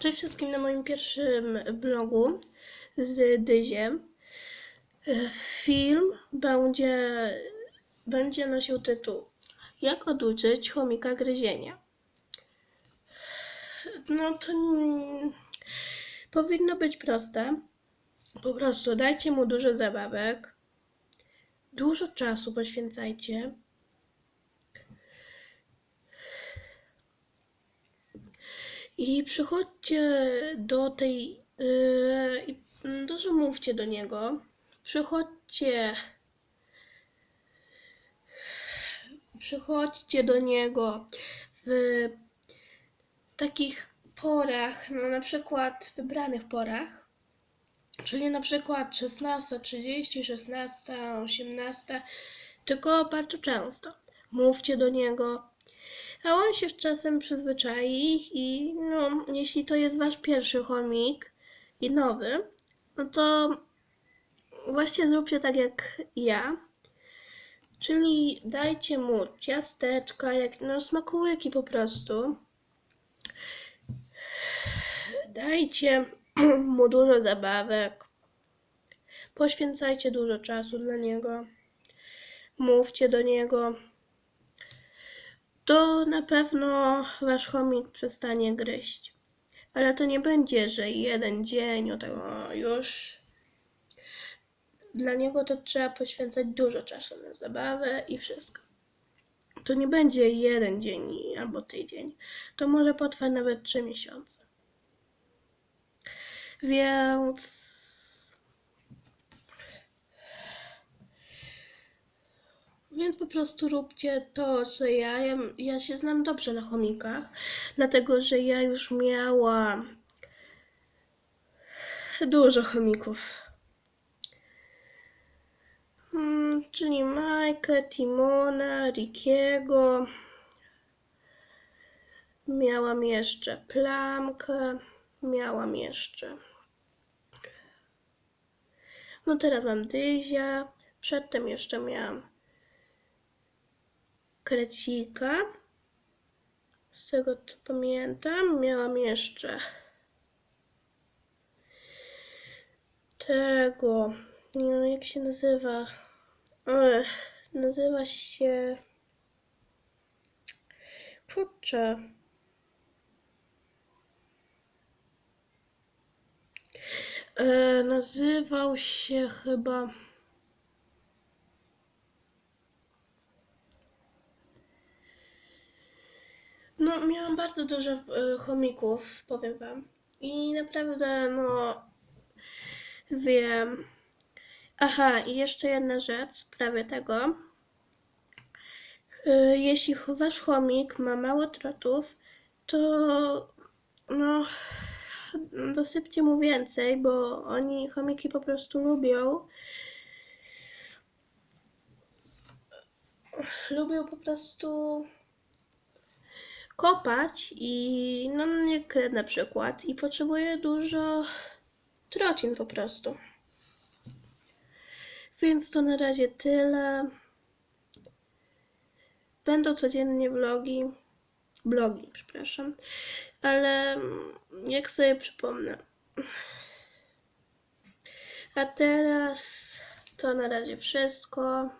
Cześć wszystkim na moim pierwszym blogu z Dyziem. E, Film będzie, będzie nosił tytuł Jak oduczyć chomika gryzienia. No to powinno być proste. Po prostu dajcie mu dużo zabawek, dużo czasu poświęcajcie. I przychodźcie do tej. Yy, mówcie do niego. Przychodźcie. Przychodźcie do niego w takich porach, no na przykład wybranych porach. Czyli na przykład 16.30, 16, 18, tylko bardzo często. Mówcie do niego, a on się z czasem przyzwyczai i no, jeśli to jest wasz pierwszy chomik i nowy, no to właśnie zróbcie tak jak ja. Czyli dajcie mu ciasteczka, jak no smakołyki po prostu. Dajcie mu dużo zabawek. Poświęcajcie dużo czasu dla niego. Mówcie do niego to na pewno wasz chomik przestanie gryźć. Ale to nie będzie, że jeden dzień, o tego już. Dla niego to trzeba poświęcać dużo czasu na zabawę i wszystko. To nie będzie jeden dzień albo tydzień. To może potrwać nawet trzy miesiące. Więc Po prostu róbcie to, co ja. ja. Ja się znam dobrze na chomikach, dlatego że ja już miałam dużo chomików. Hmm, czyli Majkę, Timona, Rickiego. Miałam jeszcze Plamkę. Miałam jeszcze. No teraz mam Dyzia. Przedtem jeszcze miałam krecika. Z tego co pamiętam, miałam jeszcze tego, nie wiem jak się nazywa. Ech, nazywa się. Kurczę. E, nazywał się chyba. No, miałam bardzo dużo e, chomików, powiem wam. I naprawdę, no, wiem. Aha, i jeszcze jedna rzecz w sprawie tego. E, Jeśli wasz chomik ma mało trotów, to no, dosypcie mu więcej, bo oni chomiki po prostu lubią. Lubią po prostu kopać i no nie kred na przykład i potrzebuje dużo trocin po prostu. Więc to na razie tyle. Będą codziennie vlogi, blogi, przepraszam, ale jak sobie przypomnę. A teraz to na razie wszystko.